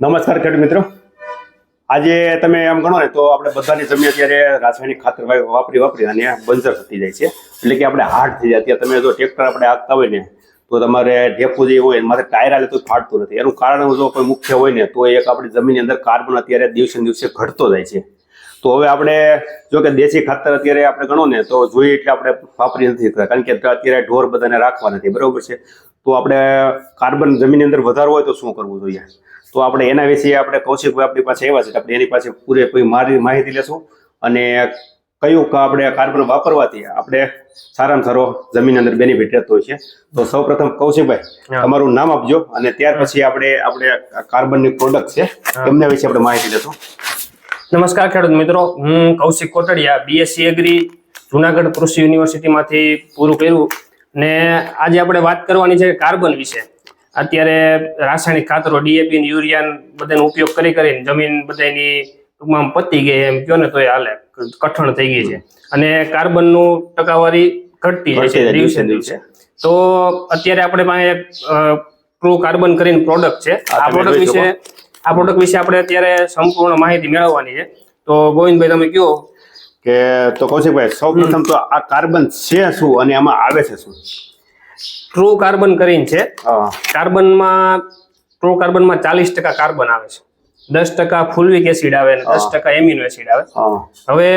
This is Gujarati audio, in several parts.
નમસ્કાર ખેડૂત મિત્રો. આજે તમે એમ ગણો ને તો આપણે બધાની જમીન અત્યારે રાસાયણિક ખાતર વાપરી વાપરી અને બંજર થતી જાય છે. એટલે કે આપણે હાર્ડ થઈ જાય. અત્યારે તમે જો ટ્રેક્ટર આપણે હાંકતા હોય ને, તો તમારે ઢેફું જે હોય મારે ટાયર તો ફાટતું નથી. એનું કારણ જો કોઈ મુખ્ય હોય ને, તો એક આપણી જમીનની અંદર કાર્બન અત્યારે દિવસે દિવસે ઘટતો જાય છે. તો હવે આપણે જો કે દેશી ખાતર અત્યારે આપણે ગણો ને, તો જોઈએ એટલે આપણે વાપરી નથી શકતા. કારણ કે અત્યારે ઢોર બધાને રાખવા નથી. બરોબર છે? તો આપણે કાર્બન જમીનની અંદર વધારો હોય તો શું કરવું જોઈએ? તો આપણે એના વિશે આપણે કૌશિકભાઈ આપણી પાસે એવા છે આપણે એની પાસે પૂરેપૂરી મારી માહિતી લેશું અને કયું ક- આપણે કાર્બન વાપરવાથી આપણે સારામાં સારો જમીન અંદર બેનિફિટ રહેતો હોય છે. તો સૌપ્રથમ કૌશિકભાઈ તમારું નામ આપજો અને ત્યાર પછી આપણે આપણે કાર્બનની પ્રોડક્ટ છે એમના વિશે આપણે માહિતી લેશું. નમસ્કાર ખેડૂત મિત્રો હું કૌશિક કોટડિયા બીએસસી એગ્રી જુનાગઢ કૃષિ યુનિવર્સિટીમાંથી પૂરું કર્યું. ને આજે આપણે વાત કરવાની છે કાર્બન વિશે. અત્યારે રાસાયણિક ખાતરો ડીએપી યુરિયા બધાનો ઉપયોગ કરી કરીને જમીન બધાની ટૂંકમાં પતી ગઈ એમ કહો ને તો હાલે કઠણ થઈ ગઈ છે. અને કાર્બનનું ટકાવારી ઘટતી જાય છે દિવસે દિવસે તો અત્યારે આપણે પાસે ટ્રુ કાર્બન કરીને પ્રોડક્ટ છે. આ પ્રોડક્ટ વિશે આ પ્રોડક્ટ વિશે આપણે અત્યારે સંપૂર્ણ માહિતી મેળવવાની છે. તો ગોવિંદભાઈ તમે કયો? કે તો કૌશિકભાઈ સૌપ્રથમ તો આ કાર્બન છે શું અને આમાં આવે છે શું? ટ્રુ કાર્બન કરીને છે. કાર્બનમાં ટ્રુ કાર્બનમાં ચાલીસ ટકા કાર્બન આવે છે. દસ ટકા ફુલવિક એસિડ આવે અને દસ ટકા એમિનો એસિડ આવે. હવે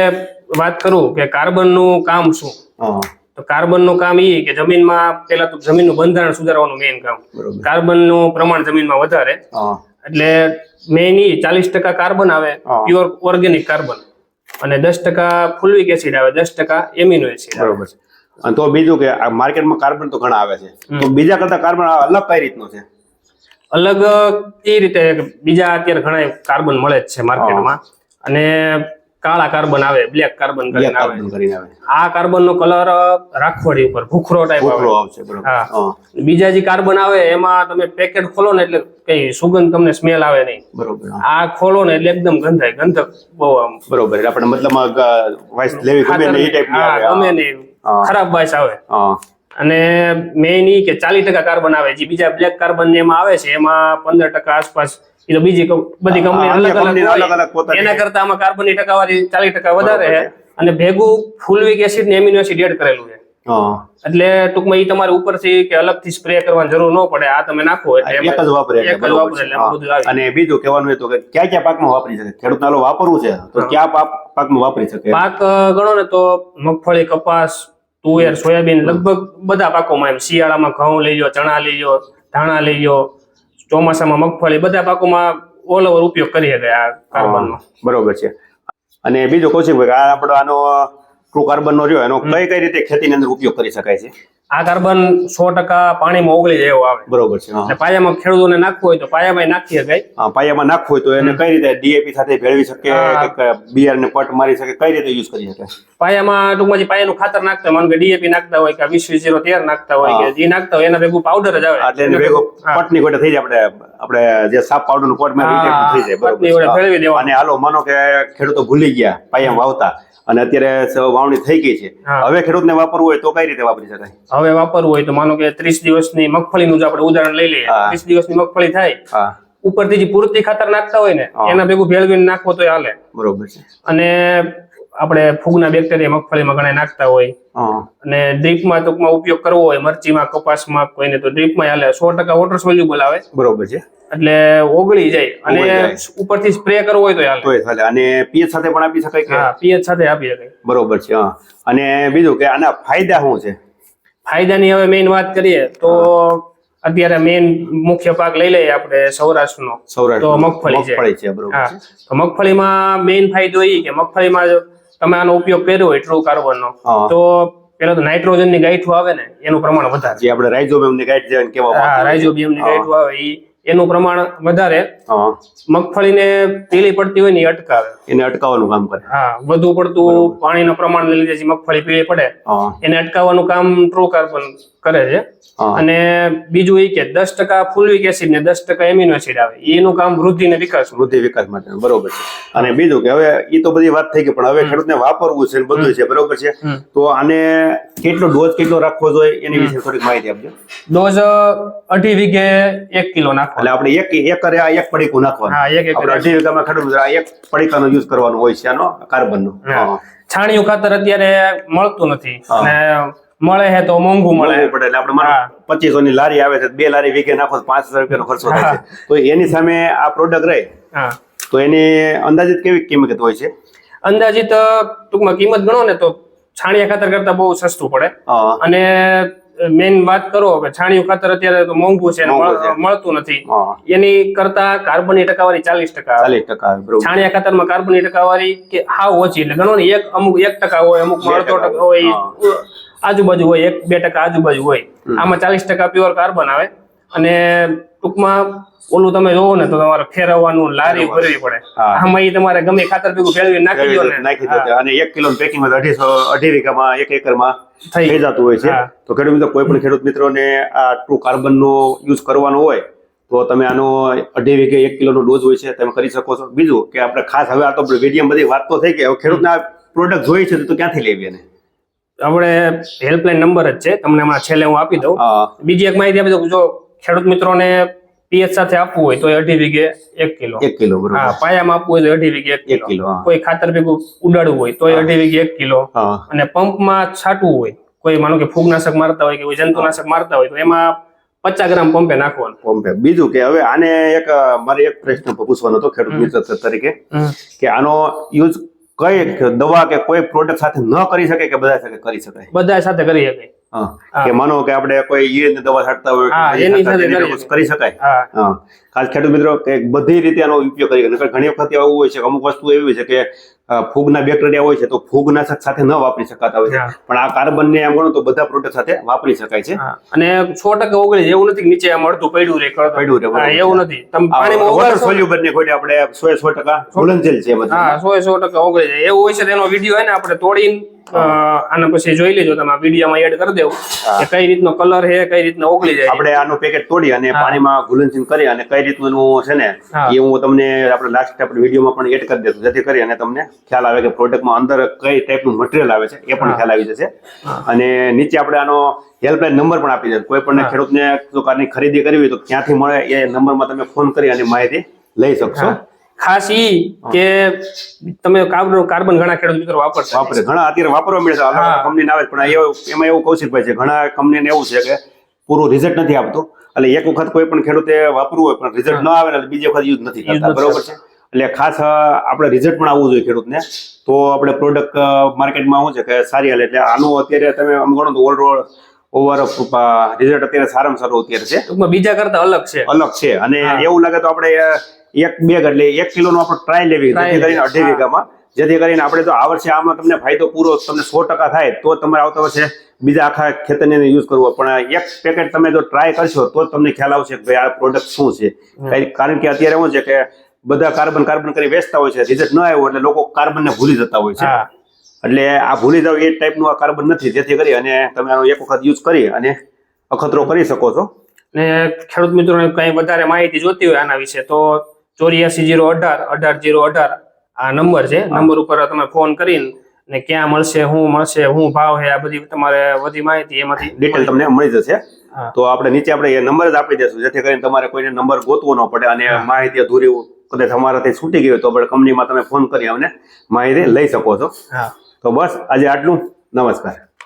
વાત કરું કે કાર્બનનું કામ શું? તો કાર્બનનું કામ એ કે જમીનમાં પેલા તો જમીનનું બંધારણ સુધારવાનું મેઇન કામ. કાર્બન કાર્બનનું પ્રમાણ જમીનમાં વધારે. એટલે મેઇન ઈ ચાલીસ ટકા કાર્બન આવે. પ્યોર ઓર્ગેનિક કાર્બન અને દસ ટકા ફુલવિક એસિડ આવે દસ ટકા એમિનો એસિડ બરોબર છે. અને તો બીજું કે આ માર્કેટમાં કાર્બન તો ઘણા આવે છે. તો બીજા કરતા કાર્બન અલગ કઈ રીતનો છે? અલગ એ રીતે બીજા અત્યારે ઘણા કાર્બન મળે જ છે માર્કેટમાં. અને કાળા કાર્બન આવે બ્લેક કાર્બન કરીને આવે. આ કાર્બન નો કલર રાખોડી ઉપર ભૂખરો ટાઈપ આવશે હા. બીજા જે કાર્બન આવે એમાં તમે પેકેટ ખોલો ને એટલે કઈ સુગંધ તમને સ્મેલ આવે નહીં. બરોબર આ ખોલો ને એટલે એકદમ ગંધાય ગંધક બહુ આમ. બરોબર એટલે આપણે મતલબ લેવી ગમે નહીં. ખરાબ વાસ આવે. અને મેઇન ઈ કે ચાલીસ ટકા કાર્બન આવે. જે બીજા બ્લેક કાર્બન એમાં આવે છે એમાં પંદર ટકા આસપાસ એ તો બીજી બધી કંપની અલગ અલગ એના કરતા આમાં કાર્બનની ટકાવારી ચાલીસ ટકા વધારે છે. અને ભેગું ફુલવિક એસિડ ને એમિનો એસિડ એડ કરેલું છે. એટલે ટૂંકમાં એ તમારે ઉપરથી કે અલગથી સ્પ્રે કરવાની જરૂર ન પડે. આ તમે નાખો એટલે એક જ વાપરે એક જ વાપરે એટલે બધું આવે અને બીજું કહેવાનું એ તો કે ક્યાં પાક પાકમાં વાપરી શકે? ખેડૂત વાપરવું છે તો ક્યાં પાક પાકમાં વાપરી શકે? પાક ગણો ને તો મગફળી કપાસ તુવેર સોયાબીન લગભગ બધા પાકોમાં એમ. શિયાળામાં ઘઉં લઈ લો ચણા લઈ લો ધાણા લઈ લો ચોમાસામાં મગફળી બધા પાકોમાં ઓલ ઓવર ઉપયોગ કરી શકાય આ કાર્બનનો બરોબર છે. અને બીજું કહું છું કે આ આપણો આનો ટ્રુ કાર્બન નો રહ્યો એનો કઈ કઈ રીતે ખેતીની અંદર ઉપયોગ કરી શકાય છે? આ કાર્બન સો ટકા પાણીમાં ઓગળી જાય એવો આવે બરોબર છે. એટલે પાયામાં ખેડૂતોને નાખવું હોય તો પાયામાં નાખી શકાય પાયામાં નાખવું હોય તો એને કઈ રીતે ડીએપી સાથે ભેળવી શકે હા. ને પટ મારી શકે કઈ રીતે યુઝ કરી શકે પાયામાં ટૂંકમાં જે પાયાનું ખાતર નાખતા માનો કે ડીએપી નાખતા હોય કે વીસ વીસ જીરો તેર નાખતા હોય કે જે નાખતા હોય એના ભેગું પાવડર જ આવે એટલે એને ભેગો. પટની ગોટે થઈ જાય આપણે આપણે જે સાપ પાવડરનું પોટમાં થઈ જાય બરોબર. ભેળવી દેવા અને હાલો માનો કે ખેડૂતો ભૂલી ગયા પાયામાં વાવતા અને અત્યારે વાવણી થઈ ગઈ છે. હવે ખેડૂતને વાપરવું હોય તો કઈ રીતે વાપરી શકાય હવે વાપરવું હોય તો માનો કે ત્રીસ દિવસની મગફળીનું જ આપણે ઉદાહરણ લઈ લઈએ. ત્રીસ દિવસની મગફળી થાય ઉપરથી જે પૂરતી ખાતર નાખતા હોય ને એના ભેગું ભેળવીને નાખવો તો હાલે. બરોબર છે. અને આપણે ફૂગના બેક્ટેરિયા મગફળીમાં ઘણા નાખતા હોય. અને ડ્રીપમાં ટૂંકમાં ઉપયોગ કરવો હોય મરચીમાં કપાસમાં કોઈને તો ડ્રીપમાં હાલે. સો ટકા વોટર સોલ્યુબલ આવે. બરોબર છે. એટલે ઓગળી જાય અને ઉપરથી સ્પ્રે કરવો હોય તો હાલે. અને પીએચ સાથે પણ આપી શકાય હા પીએચ સાથે આપી શકાય. બરોબર છે અને બીજું કે આના ફાયદા શું છે? ફાયદાની હવે મેઇન વાત કરીએ તો અત્યારે મેઇન મુખ્ય પાક લઈ લઈએ આપણે સૌરાષ્ટ્રનો. તો મગફળી છે. તો મગફળીમાં મેઇન ફાયદો એ કે મગફળીમાં જો તમે આનો ઉપયોગ કર્યો હોય ટ્રુ કાર્બનનો. તો પેલા તો નાઇટ્રોજનની ગાંઠો આવે ને એનું પ્રમાણ વધારે. આપણે રાઇઝોબિયમની ગાઈડ જેવા કેવા રાઇઝોબિયમની ગાંઠો આવે ઈ એનું પ્રમાણ વધારે. મગફળીને પીળી પડતી હોય ને અટકાવે. એને અટકાવવાનું કામ કરે. હા વધુ પડતું પાણીના પ્રમાણ લીધે જે મગફળી પીળી પડે એને અટકાવવાનું કામ ટ્રુ કાર્બન કરે છે. અને બીજું એ કે દસ ટકા ફુલવિક એસિડ ને દસ ટકા એમિનો એસિડ આવે. એનું કામ વૃદ્ધિ ને વિકાસ વૃદ્ધિ વિકાસ માટે બરોબર છે. અને બીજું કે હવે એ તો બધી વાત થઈ ગઈ પણ હવે ખેડૂતને વાપરવું છે બધું છે બરોબર છે? તો આને કેટલો ડોઝ કેટલો રાખવો જોઈએ એની વિશે થોડીક માહિતી આપજો. ડોઝ અઢી વીઘે એક કિલો નાખો. એટલે આપણે એક એકરે આ એક પડીકું નાખવાનું. હા એક એક અઢી વીઘામાં ખેડૂત આ એક પડીકાનો યુઝ કરવાનો હોય છે આનો કાર્બનનો. છાણિયું ખાતર અત્યારે મળતું નથી. અને મળે છે તો મોંઘું મળે. પડે એટલે આપણે પચીસો ની લારી આવે છે બે લારી વીકે નાખો તો પાંચ હજાર રૂપિયાનો ખર્ચો થાય છે. તો એની સામે આ પ્રોડક્ટ રહે. હા. તો એની અંદાજિત કેવી કિંમત હોય છે? અંદાજિત ટૂંકમાં કિંમત ગણો ને તો છાણિયા ખાતર કરતા બહુ સસ્તું પડે. અને મેઇન વાત કરો કે છાણિયું ખાતર અત્યારે તો મોંઘું છે. મળતું નથી. એની કરતા કાર્બનની ટકાવારી ચાલીસ ટકા ચાલીસ ટકા છાણિયા ખાતરમાં કાર્બનની ટકાવારી કે હાવ ઓછી એટલે ગણો ને એક અમુક એક ટકા હોય અમુક અડધો ટકા હોય આજુબાજુ હોય એક બે ટકા આજુબાજુ હોય. આમાં ચાલીસ ટકા પ્યોર કાર્બન આવે અને ટૂંકમાં ઓલું તમે જોવો ને તો તમારે ફેરવવાનું લારી ભરવી પડે. આમાં એ તમારે ગમે ખાતર ભેગું ફેરવી નાખી દો નાખી દો અને એક કિલો પેકિંગ અઢીસો અઢી વીઘામાં એક એકરમાં થઈ જતું હોય છે. તો ખેડૂત મિત્રો કોઈ પણ ખેડૂત મિત્રોને આ ટ્રુ કાર્બનનો યુઝ કરવાનો હોય તો તમે આનો અઢી વીઘે એક કિલોનો ડોઝ હોય છે તમે કરી શકો છો. બીજું કે આપણે ખાસ હવે આ તો વીડિયો બધી વાત તો થઈ કે ખેડૂતને પ્રોડક્ટ જોઈ છે તો ક્યાંથી લેવી એને? આપણે હેલ્પલાઇન નંબર જ છે. તમને હમણાં છેલ્લે હું આપી દઉં. બીજી એક માહિતી આપી દઉં જો ખેડૂત મિત્રોને પીએચ સાથે આપવું હોય તો અઢી વીઘે એક કિલો. એક કિલો હા પાયામાં આપવું હોય તો અઢી વીઘે એક કિલો. કોઈ ખાતર ભેગું ઉડાડવું હોય તો અઢી વીઘે એક કિલો. અને પંપમાં છાંટવું હોય કોઈ માનો કે ફૂગનાશક મારતા હોય કે કોઈ જંતુનાશક મારતા હોય તો એમાં પચાસ ગ્રામ પંપે નાખવાનું. પંપે. બીજું કે હવે આને એક મારે એક પ્રશ્ન પૂછવાનો હતો ખેડૂત મિત્ર તરીકે કે આનો યુઝ કઈ દવા કે કોઈ પ્રોડક્ટ સાથે ન કરી શકે કે બધા સાથે કરી શકાય? બધા સાથે કરી હા. કે માનો કે આપણે કોઈ ઈયળની દવા છાંટતા હોય એની સાથે કરી શકાય. ખાસ ખેડૂત મિત્રો કે બધી રીતે આનો ઉપયોગ કરી શકે. ઘણી વખત એવું હોય છે અમુક વસ્તુ એવી હોય છે કે ફૂગના બેક્ટેરિયા હોય છે તો ફૂગનાશક સાથે ન વાપરી શકાતા હોય છે. પણ આ કાર્બનને એમ ગણો તો બધા પ્રોડક્ટ સાથે વાપરી શકાય છે. અને સો ટકા ઓગળી એવું નથી નીચે આમ અડધું પડ્યું રે પડ્યું છે. એવું નથી. તમે પાણીમાં ઓગળ ઉગાડશો ને- સોલ્યુબલ ખોટી આપણે સો સો ટકા ઘુલનશીલ છે બધા હા સો સો ટકા ઓગળી જાય. એવું હોય છે તેનો વીડિયો હોય ને આપણે તોડીને આના પછી જોઈ લેજો. તમે વિડીયોમાં એડ કરી દેવું. કે કઈ રીતનો કલર છે કઈ રીતનો ઓગળી જાય. આપણે આનું પેકેટ તોડી અને પાણીમાં ઘુલનશીલ કરી અને કઈ રીતનું છે ને એ હું તમને આપણે લાસ્ટ આપણે વિડીયોમાં પણ એડ કરી દેશું જેથી કરી અને તમને ખ્યાલ આવે કે પ્રોડક્ટમાં અંદર કઈ ટાઈપનું મટીરિયલ આવે છે એ પણ ખ્યાલ આવી જશે. અને નીચે આપણે આનો હેલ્પલાઇન નંબર પણ આપી દે કોઈ પણ. ખેડૂતને જો કારની ખરીદી કરવી હોય તો ક્યાંથી મળે એ નંબરમાં તમે ફોન કરી અને માહિતી લઈ શકશો. ખાસ ઈ કે તમે કાર્બન કાર્બન ઘણા ખેડૂત મિત્રો વાપરશે વાપરે. ઘણા અત્યારે વાપરવા મળે છે. કંપની ના આવે પણ એમાં એવું કૌશિકભાઈ છે. ઘણા કંપનીને એવું છે કે પૂરું રિઝલ્ટ નથી આપતું. એટલે એક વખત કોઈ પણ ખેડૂતે વાપરવું હોય પણ રિઝલ્ટ ન આવે એટલે બીજી વખત યુઝ નથી કરતા. નથી બરોબર છે? એટલે ખાસ આપણે રિઝલ્ટ પણ આવવું જોઈએ ખેડૂતને. તો આપણે પ્રોડક્ટ માર્કેટમાં શું છે કે સારી હાલે. એટલે આનું અત્યારે તમે આમ ગણો તો ઓવરઓલ ઓવર રિઝલ્ટ અત્યારે સારામાં સારું અત્યારે છે. ટૂંકમાં બીજા કરતા અલગ છે. અલગ છે. અને એવું લાગે તો આપણે એક બેગ એટલે એક કિલોનો આપણે ટ્રાય લેવી કરીને અઢી. વીઘામાં. જેથી કરીને આપણે તો આ વર્ષે આમાં તમને ફાયદો પૂરો તમને સો ટકા થાય તો તમારે આવતા વર્ષે બીજા આખા ખેતરને યુઝ કરવો. પણ એક પેકેટ તમે જો ટ્રાય કરશો તો જ તમને ખ્યાલ આવશે કે ભાઈ આ પ્રોડક્ટ શું છે. કારણ કે અત્યારે શું છે કે બધા કાર્બન કાર્બન કરી વેચતા હોય છે રિઝલ્ટ ન આવ્યું એટલે લોકો કાર્બનને ભૂલી જતા હોય છે. એટલે આ ભૂલી જાવ એ ટાઈપનું આ કાર્બન નથી. જેથી કરી અને તમે આનો એક વખત યુઝ કરી અને અખતરો કરી શકો છો. ને ખેડૂત મિત્રોને કઈ વધારે માહિતી જોતી હોય આના વિશે તો ચોર્યાસી જીરો અઢાર અઢાર જીરો અઢાર આ નંબર છે. નંબર ઉપર તમે ફોન કરીને ને ક્યાં મળશે શું મળશે શું ભાવ છે આ બધી તમારે બધી માહિતી એમાંથી ડિટેલ તમને મળી જશે. તો આપણે નીચે આપણે એ નંબર જ આપી દેશું જેથી કરીને તમારે કોઈને નંબર ગોતવો ન પડે અને માહિતી અધૂરી કદાચ અમારાથી છૂટી ગયો તો આપણે કંપનીમાં તમે ફોન કરી અમને માહિતી લઈ શકો છો. તો બસ આજે આટલું. નમસ્કાર.